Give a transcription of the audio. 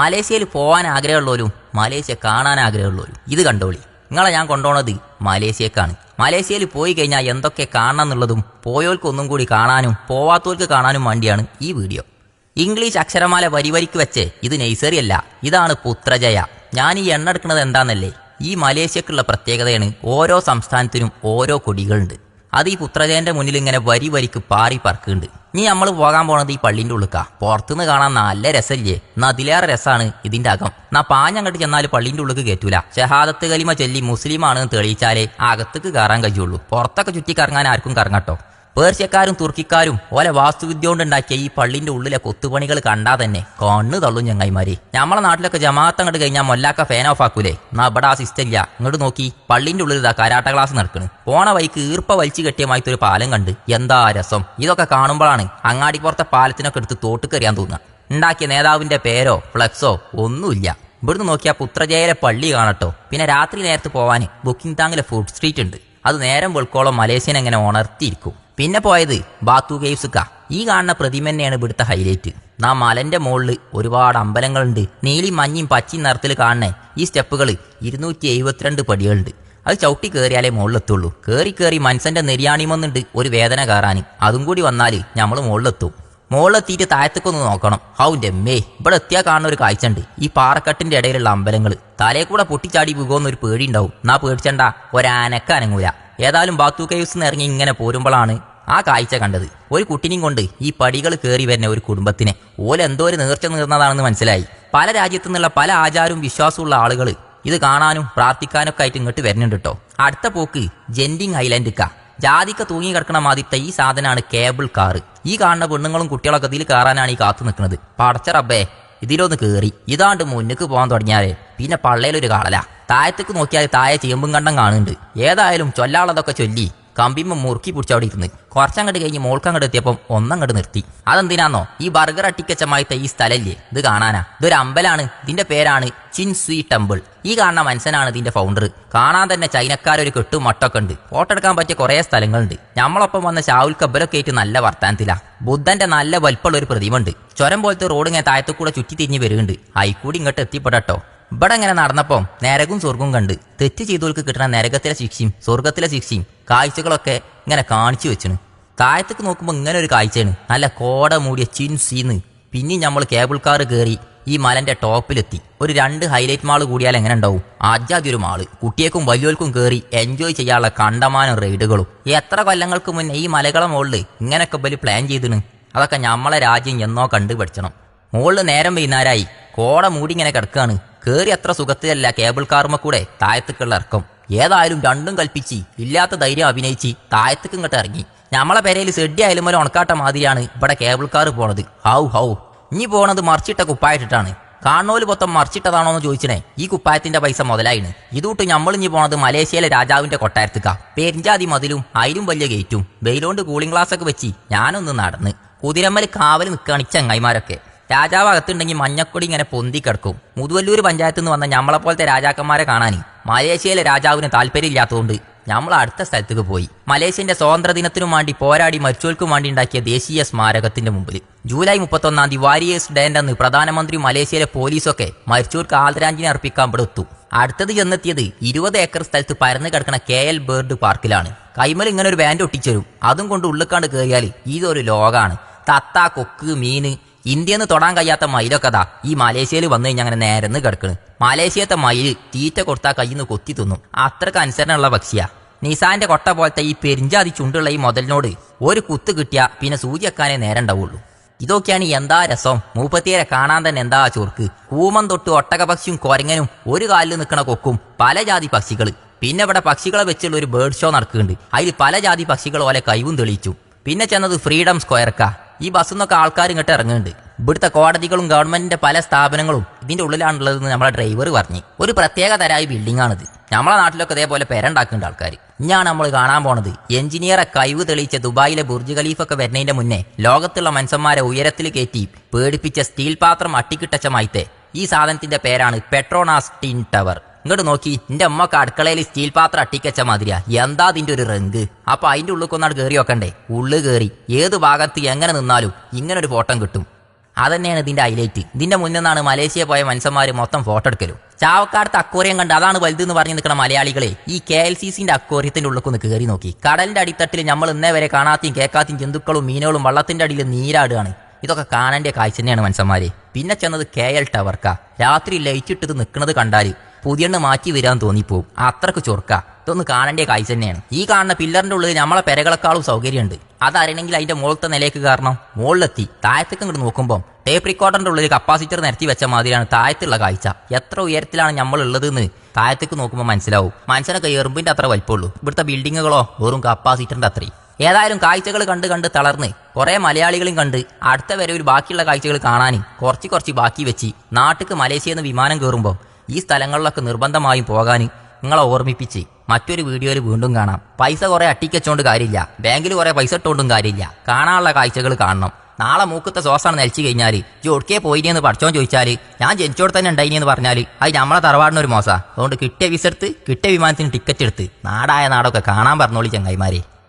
മലേഷ്യയിൽ പോകാൻ ആഗ്രഹമുള്ളവരും മലേഷ്യ കാണാൻ ആഗ്രഹമുള്ളവരും ഇത് കണ്ടോളി. നിങ്ങളെ ഞാൻ കൊണ്ടുപോണത് മലേഷ്യക്കാണ്. മലേഷ്യയിൽ പോയി കഴിഞ്ഞാൽ എന്തൊക്കെ കാണണം എന്നുള്ളതും പോയവർക്ക് ഒന്നും കൂടി കാണാനും പോവാത്തവർക്ക് കാണാനും വേണ്ടിയാണ് ഈ വീഡിയോ. ഇംഗ്ലീഷ് അക്ഷരമാല വരിവരിക്ക് വെച്ച് ഇത് നെയ്സറി അല്ല ഇതാണ് പുത്രജയ. ഞാൻ ഈ എണ്ണ എടുക്കുന്നത് എന്താണെന്നല്ലേ ഈ മലേഷ്യക്കുള്ള പ്രത്യേകതയാണ് ഓരോ സംസ്ഥാനത്തിനും ഓരോ കൊടികളുണ്ട്. അത് ഈ പുത്രജയന്റെ മുന്നിൽ ഇങ്ങനെ വരി വരിക്ക് പാറി പറക്കുന്നുണ്ട്. ഇനി നമ്മൾ പോകാൻ പോണത് ഈ പള്ളിന്റെ ഉള്ളിക്കാ. പുറത്തുനിന്ന് കാണാൻ നല്ല രസമില്ലേ? എന്നാ രസമാണ് ഇതിന്റെ അകം. നാ പാഞ്ഞങ്ങോട്ട് ചെന്നാൽ പള്ളിന്റെ ഉള്ളിക്ക് കയറ്റൂല ഷഹാദത്ത് കലിമ ചൊല്ലി മുസ്ലിമാണെന്ന് തെളിയിച്ചാലേ അകത്തേക്ക് കയറാൻ കഴിയുള്ളൂ. പുറത്തൊക്കെ ചുറ്റി കറങ്ങാൻ ആർക്കും കറങ്ങട്ടോ. പേർഷ്യക്കാരും തുർക്കിക്കാരും ഓലെ വാസ്തുവിദ്യ കൊണ്ടുണ്ടാക്കിയ ഈ പള്ളിന്റെ ഉള്ളിലെ കൊത്തുപണികൾ കണ്ടാ തന്നെ കണ്ണു തള്ളും ഞങ്ങൈമാരി നമ്മളെ നാട്ടിലൊക്കെ ജമാഅത്ത് അങ്ങോട്ട് കഴിഞ്ഞാൽ മൊല്ലാക്ക ഫാൻ ഓഫ് ആക്കൂലേ? എന്നാ ഇവിടെ ആ സിസ്റ്റം ഇല്ല. ഇങ്ങോട്ട് നോക്കി പള്ളിന്റെ ഉള്ളിൽ ഇതാ കരാട്ട ക്ലാസ് നടക്കണ്. പോണ വൈക്ക് ഈർപ്പ വലിച്ചു കെട്ടിയമായിട്ട് ഒരു പാലം കണ്ട്. എന്താ രസം? ഇതൊക്കെ കാണുമ്പോഴാണ് അങ്ങാടിപ്പുറത്തെ പാലത്തിനൊക്കെ എടുത്ത് തോട്ടുകറിയാൻ തോന്നുക. ഉണ്ടാക്കിയ നേതാവിന്റെ പേരോ ഫ്ലക്സോ ഒന്നുമില്ല. ഇവിടുന്ന് നോക്കിയാൽ പുത്രജയയിലെ പള്ളി കാണട്ടോ. പിന്നെ രാത്രി നേരത്ത് പോവാൻ ബുക്കിംഗ് താങ്ങിലെ ഫുഡ് സ്ട്രീറ്റ് ഉണ്ട്. അത് നേരം വെളുക്കോളം മലേഷ്യൻ എങ്ങനെ ഉണർത്തിയിരിക്കും. പിന്നെ പോയത് ബാത്തു കേവ്സുക്ക. ഈ കാണുന്ന പ്രതിമ തന്നെയാണ് ഇവിടുത്തെ ഹൈലൈറ്റ് നാ മലന്റെ മുകളിൽ ഒരുപാട് അമ്പലങ്ങളുണ്ട്. നീലി മഞ്ഞയും പച്ചയും നിറത്തിൽ കാണണേ ഈ സ്റ്റെപ്പുകൾ ഇരുന്നൂറ്റി എഴുപത്തിരണ്ട് പടികളുണ്ട്. അത് ചവിട്ടി കയറിയാലേ മുകളിലെത്തുള്ളൂ. കയറി കയറി മനസ്സന്റെ നിര്യാണിമൊന്നുണ്ട്. ഒരു വേദന കയറാൻ അതും കൂടി വന്നാൽ നമ്മൾ മുകളിലെത്തും. മുകളിലെത്തിയിട്ട് താഴത്തേക്കൊന്ന് നോക്കണം. ഹൗന്റെ മേ ഇവിടെ എത്തിയാൽ കാണുന്ന ഒരു കാഴ്ച ഉണ്ട് ഈ പാറക്കെട്ടിന്റെ ഇടയിലുള്ള അമ്പലങ്ങൾ തലേ കൂടെ പൊട്ടിച്ചാടി പോകുമെന്ന് ഒരു പേടി ഉണ്ടാവും നാ പേടിച്ചണ്ട. ഒരാനക്ക അനങ്ങൂല. ഏതായാലും ബാത്തു കേവ്സ് ഇറങ്ങി ഇങ്ങനെ പോരുമ്പോഴാണ് ആ കാഴ്ച കണ്ടത്. ഒരു കുട്ടിനെയും കൊണ്ട് ഈ പടികൾ കയറി വരുന്ന ഒരു കുടുംബത്തിനെ ഓലെന്തോ ഒരു നേർച്ച നേർന്നതാണെന്ന് മനസ്സിലായി. പല രാജ്യത്തു നിന്നുള്ള പല ആചാരവും വിശ്വാസമുള്ള ആളുകൾ ഇത് കാണാനും പ്രാർത്ഥിക്കാനൊക്കെ ആയിട്ട് ഇങ്ങോട്ട് വരുന്നുണ്ട് കേട്ടോ അടുത്ത പോക്ക് ജെൻഡിങ് ഐലൻഡിക്ക. ജാതിക്ക തൂങ്ങി കിടക്കണ മാതിരത്തെ ഈ സാധനമാണ് കേബിൾ കാറ് ഈ കാണുന്ന പെണ്ണുങ്ങളും കുട്ടികളൊക്കെ ഇതിൽ കയറാനാണ് ഈ കാത്തു നിൽക്കുന്നത്. പടച്ച റബ്ബേ ഇതിലൊന്ന് കയറി ഇതാണ്ട് മുന്നേക്ക് പോകാൻ തുടങ്ങിയാലേ പിന്നെ പള്ളയിലൊരു കാളല. താഴത്തേക്ക് നോക്കിയാൽ താഴെ ചേമ്പും കണ്ടം കാണുന്നുണ്ട്. ഏതായാലും ചൊല്ലാളതൊക്കെ ചൊല്ലി കമ്പിമ്മ മുറുക്കി പിടിച്ചവിടെ ഇരുന്ന്. കുറച്ചങ്ങോട്ട് കഴിഞ്ഞ് മോൾക്കങ്ങോട്ട് എത്തിയപ്പം ഒന്നങ്ങോട്ട് നിർത്തി. അതെന്തിനാന്നോ? ഈ ബർഗർ അട്ടിക്കച്ചമായത്തെ ഈ സ്ഥലല്ലേ? ഇത് കാണാനാ. ഇതൊരു അമ്പലാണ്. ഇതിന്റെ പേരാണ് ചിൻ സ്വീ ടെമ്പിൾ. ഈ കാണുന്ന മനുഷ്യനാണ് ഇതിന്റെ ഫൗണ്ടർ കാണാൻ തന്നെ ചൈനക്കാരൊരു കെട്ടും മട്ടൊക്കെ ഉണ്ട് ഫോട്ടോ എടുക്കാൻ പറ്റിയ കുറേ സ്ഥലങ്ങളുണ്ട്. നമ്മളൊപ്പം വന്ന ഷാവുൽ കബ്ബലൊക്കെ ആയിട്ട് നല്ല വർത്താനത്തിലാ. ബുദ്ധന്റെ നല്ല വലിപ്പമുള്ള ഒരു പ്രതിമ ഉണ്ട് ചുരം പോലത്തെ റോഡ് ഇങ്ങനെ താഴത്തു കൂടെ ചുറ്റി തിരിഞ്ഞ് വരുന്നുണ്ട് ആയിക്കൂടി ഇങ്ങോട്ട് എത്തിപ്പെടട്ടോ. ഇവിടെ ഇങ്ങനെ നടന്നപ്പം നരകും സ്വർഗവും കണ്ട് തെറ്റ് ചെയ്തവർക്ക് കിട്ടുന്ന നരകത്തിലെ ശിക്ഷയും സ്വർഗത്തിലെ ശിക്ഷയും കാഴ്ചകളൊക്കെ ഇങ്ങനെ കാണിച്ചു വെച്ചിന് താഴത്തേക്ക് നോക്കുമ്പോൾ ഇങ്ങനെ ഒരു കാഴ്ചയാണ്. നല്ല കോട മൂടിയ ചിൻസീന്ന് പിന്നെയും നമ്മൾ കേബിൾ കാർ കയറി ഈ മലന്റെ ടോപ്പിലെത്തി. ഒരു രണ്ട് ഹൈലൈറ്റ് മാൾ കൂടിയാൽ എങ്ങനെ ഉണ്ടാവും? ആദ്യാദ്യ ഒരു മാൾ. കുട്ടിയേക്കും വലിയവർക്കും കയറി എൻജോയ് ചെയ്യാനുള്ള കണ്ടമാനം റൈഡുകളും എത്ര കൊല്ലങ്ങൾക്ക് മുന്നേ ഈ മലകളെ മുകളിൽ ഇങ്ങനെയൊക്കെ ബലി പ്ലാൻ ചെയ്തിന് അതൊക്കെ നമ്മളെ രാജ്യം എന്നോ കണ്ടുപഠിച്ചണം മുകളിൽ നേരം വൈകുന്നേരമായി കോട മൂടി ഇങ്ങനെ കിടക്കുകയാണ് കേറി അത്ര സുഖത്തിലല്ല കേബിൾ കാർമ കൂടെ താഴത്തേക്കുള്ള ഇറക്കം. ഏതായാലും രണ്ടും കൽപ്പിച്ച് ഇല്ലാത്ത ധൈര്യം അഭിനയിച്ച് താഴത്തേക്ക് ഇങ്ങോട്ട് ഇറങ്ങി. നമ്മളെ പെരയിൽ സെഡി ആയാലും ഒരു ഉണക്കാട്ട മാതിരിയാണ് ഇവിടെ കേബിൾ കാർ പോണത്. How how. ഇനി പോണത് മറിച്ചിട്ട കുപ്പായിട്ടിട്ടാണ് കാണോൽ മൊത്തം മറിച്ചിട്ടതാണോ എന്ന് ചോദിച്ചണേ. ഈ കുപ്പായത്തിന്റെ പൈസ മുതലായിന് ഇതൂട്ട് ഇനി പോണത് മലേഷ്യയിലെ രാജാവിന്റെ കൊട്ടാരത്തിക്ക. പെരിഞ്ചാതി മതിലും അയിലും വലിയ ഗേറ്റും വെയിലോണ്ട് കൂളിംഗ് ഗ്ലാസ് ഒക്കെ വെച്ച് ഞാനൊന്ന് നടന്ന്. കുതിരമ്മൽ കാവൽ നിൽക്കുകയാണ് ചങ്ങായിമാരൊക്കെ. രാജാവ് അകത്തുണ്ടെങ്കിൽ മഞ്ഞക്കൊടി ഇങ്ങനെ പൊന്തി കിടക്കും. മുതുവല്ലൂർ പഞ്ചായത്തു നിന്ന് വന്ന ഞമ്മളെപ്പോലത്തെ രാജാക്കന്മാരെ കാണാൻ മലേഷ്യയിലെ രാജാവിന് താല്പര്യമില്ലാത്തതുകൊണ്ട് നമ്മൾ അടുത്ത സ്ഥലത്തേക്ക് പോയി. മലേഷ്യന്റെ സ്വാതന്ത്ര്യ ദിനത്തിനും വേണ്ടി പോരാടി മരിച്ചോൽക്കും വേണ്ടി ഉണ്ടാക്കിയ ദേശീയ സ്മാരകത്തിന്റെ മുമ്പിൽ. ജൂലൈ മുപ്പത്തൊന്നാം തീയതി വാരിയേഴ്സ് ഡേ പ്രധാനമന്ത്രി മലേഷ്യയിലെ പോലീസൊക്കെ മരിച്ചോർക്ക് ആദരാഞ്ജലി അർപ്പിക്കാൻ ഇവിടെ എത്തും. അടുത്തത് ചെന്നെത്തിയത് ഇരുപത് ഏക്കർ സ്ഥലത്ത് പരന്ന് കിടക്കുന്ന കെ എൽ ബേർഡ് പാർക്കിലാണ്. കൈമൽ ഇങ്ങനെ ഒരു വാൻഡ് ഒട്ടിച്ചരും. അതും കൊണ്ട് ഉള്ളിക്കാണ്ട് കയറിയാൽ ഇതൊരു ലോകാണ്. തത്ത കൊക്ക് മീന് ഇന്ത്യന്ന് തൊടാൻ കഴിയാത്ത മയിലൊക്കെ അതാ ഈ മലേഷ്യയിൽ വന്നു കഴിഞ്ഞാൽ അങ്ങനെ നേരന്ന് കിടക്കണ്. മലേഷ്യത്തെ മയിൽ തീറ്റ കൊടുത്താൽ കയ്യിൽ നിന്ന് കൊത്തി തിന്നും. അത്രയ്ക്ക് അനുസരണമുള്ള പക്ഷിയാ. നിസാന്റെ കൊട്ട പോലത്തെ ഈ പെരിഞ്ചാതി ചുണ്ടുള്ള ഈ മുതലിനോട് ഒരു കുത്ത് കിട്ടിയാ പിന്നെ സൂചിയക്കാനേ നേരം ഉണ്ടാവുള്ളൂ ഇതൊക്കെയാണ് എന്താ രസം? മൂപ്പത്തിയരെ കാണാൻ തന്നെ എന്താ ചോർക്ക്? കൂമം തൊട്ട് ഒട്ടകപക്ഷിയും കൊരങ്ങനും ഒരു കാലിൽ നിൽക്കണ കൊക്കും പല ജാതി പക്ഷികൾ പിന്നെ ഇവിടെ പക്ഷികളെ വെച്ചുള്ള ഒരു ബേർഡ് ഷോ നടക്കുന്നുണ്ട്. അതിൽ പല ജാതി പക്ഷികൾ പോലെ കഴിവും തെളിയിച്ചു. പിന്നെ ചെന്നത് ഫ്രീഡം സ്ക്വയർക്കാ. ഈ ബസ്സിൽ നിന്നൊക്കെ ആൾക്കാർ ഇങ്ങോട്ട് ഇറങ്ങുന്നുണ്ട്. ഇവിടുത്തെ കോടതികളും ഗവൺമെന്റിന്റെ പല സ്ഥാപനങ്ങളും ഇതിന്റെ ഉള്ളിലാണുള്ളതെന്ന് നമ്മളെ ഡ്രൈവർ പറഞ്ഞു. ഒരു പ്രത്യേക തരായ ബിൽഡിംഗ് ആണിത് നമ്മളെ നാട്ടിലൊക്കെ ഇതേപോലെ പേരുണ്ടാക്കുന്നുണ്ട് ആൾക്കാർ ഇനിയാണ് നമ്മൾ കാണാൻ പോണത്. എഞ്ചിനീയറെ കഴിവ് തെളിയിച്ച ദുബായിലെ ബുർജ് ഖലീഫൊക്കെ വരുന്നതിന്റെ മുന്നേ ലോകത്തുള്ള മനുഷ്യന്മാരെ ഉയരത്തിൽ കയറ്റി പേടിപ്പിച്ച സ്റ്റീൽ പാത്രം അട്ടിക്കിട്ടച്ച ഈ സാധനത്തിന്റെ പേരാണ് പെട്രോണാസ് ടിൻ ടവർ. ഇങ്ങോട്ട് നോക്കി എന്റെ അമ്മയ്ക്ക് അടുക്കളയിൽ സ്റ്റീൽ പാത്രം അട്ടിക്കച്ച മാതിരിയാ. എന്താ അതിന്റെ ഒരു റങ്ക് അപ്പൊ അതിന്റെ ഉള്ളിൽ കൊന്നാട് കയറി വെക്കണ്ടേ ഉള്ളു കയറി ഏത് ഭാഗത്ത് എങ്ങനെ നിന്നാലും ഇങ്ങനെ ഒരു ഫോട്ടോ കിട്ടും. അതന്നെയാണ് ഇതിന്റെ ഹൈലൈറ്റ് ഇതിന്റെ മുന്നിൽ നിന്നാണ് മലേഷ്യ പോയ മനുഷ്യന്മാർ മൊത്തം ഫോട്ടോ എടുക്കലും. ചാവക്കാടത്ത് അക്വോറിയം കണ്ട് അതാണ് വലുത് എന്ന് പറഞ്ഞു നിൽക്കുന്ന മലയാളികളെ ഈ കെ എൽ സി സിന്റെ അക്വോറിയത്തിന്റെ ഉള്ളിൽ കയറി നോക്കി. കടലിന്റെ അടിത്തട്ടിൽ നമ്മൾ ഇന്നേ വരെ കാണാത്തയും കേൾക്കാത്തയും ജന്തുക്കളും മീനുകളും വള്ളത്തിന്റെ അടിയിൽ നീരാടുകയാണ്. ഇതൊക്കെ കാണേണ്ട കാഴ്ച തന്നെയാണ് മനസ്സന്മാരെ പിന്നെ ചെന്നത് കെ എൽ ടവർക്ക രാത്രി ലൈറ്റ് ഇട്ടത് നിൽക്കുന്നത് കണ്ടാൽ പുതിയെണ്ണ് മാറ്റി വരാൻ തോന്നിപ്പോവും. അത്രയ്ക്ക് ചൊർക്ക ഇതൊന്ന് കാണേണ്ട കാഴ്ച തന്നെയാണ്. ഈ കാണുന്ന പില്ലറിന്റെ ഉള്ളിൽ നമ്മളെ പെരകളെക്കാളും സൗകര്യമുണ്ട്. അതറിയണമെങ്കിൽ അതിന്റെ മുകളിലത്തെ നിലയ്ക്ക് കാരണം മുകളിലെത്തി. താഴത്തേക്ക് ഇങ്ങോട്ട് നോക്കുമ്പോൾ ടേപ്പ് റിക്കോർഡറിന്റെ ഉള്ളിൽ കപ്പാസിറ്റർ നിരത്തി വെച്ച മാതിരിയാണ് താഴത്തുള്ള കാഴ്ച. എത്ര ഉയരത്തിലാണ് നമ്മൾ ഉള്ളതെന്ന് താഴത്തേക്ക് നോക്കുമ്പോൾ മനസ്സിലാവും. മനുഷ്യനൊക്കെ എറുമ്പിന്റെ അത്ര വലിപ്പമുള്ളൂ. ഇവിടുത്തെ ബിൽഡിങ്ങുകളോ വെറും കപ്പാസിറ്ററിന്റെ അത്രയും. ഏതായാലും കാഴ്ചകൾ കണ്ട് കണ്ട് തളർന്ന് കുറെ മലയാളികളും കണ്ട് അടുത്ത വരെ ഒരു ബാക്കിയുള്ള കാഴ്ചകൾ കാണാൻ കുറച്ച് കുറച്ച് ബാക്കി വെച്ച് നാട്ടിക്ക് മലേഷ്യയിൽ നിന്ന് വിമാനം കയറുമ്പോൾ ഈ സ്ഥലങ്ങളിലൊക്കെ നിർബന്ധമായും പോകാൻ നിങ്ങളെ ഓർമ്മിപ്പിച്ച് മറ്റൊരു വീഡിയോയിൽ വീണ്ടും കാണാം. പൈസ കുറെ അട്ടിക്കച്ചോണ്ട് കാര്യമില്ല. ബാങ്കിൽ കുറെ പൈസ ഇട്ടുകൊണ്ടും കാര്യമില്ല. കാണാനുള്ള കാഴ്ചകൾ കാണണം. നാളെ മൂക്കത്തെ സോസാണ് നലിച്ചു കഴിഞ്ഞാൽ ജോഡ്ക്കേ പോയിനെന്ന് പഠിച്ചോൻ ചോദിച്ചാൽ ഞാൻ ജനിച്ചോട് തന്നെ ഉണ്ടായിനെന്ന് പറഞ്ഞാൽ അത് നമ്മളെ തറവാടിനൊരു മോശം അതുകൊണ്ട് കിട്ടിയ വിസ എടുത്ത് കിട്ടിയ വിമാനത്തിന് ടിക്കറ്റ് എടുത്ത് നാടായ നാടൊക്കെ കാണാൻ പറഞ്ഞോളി ചങ്ങായിമാരെ.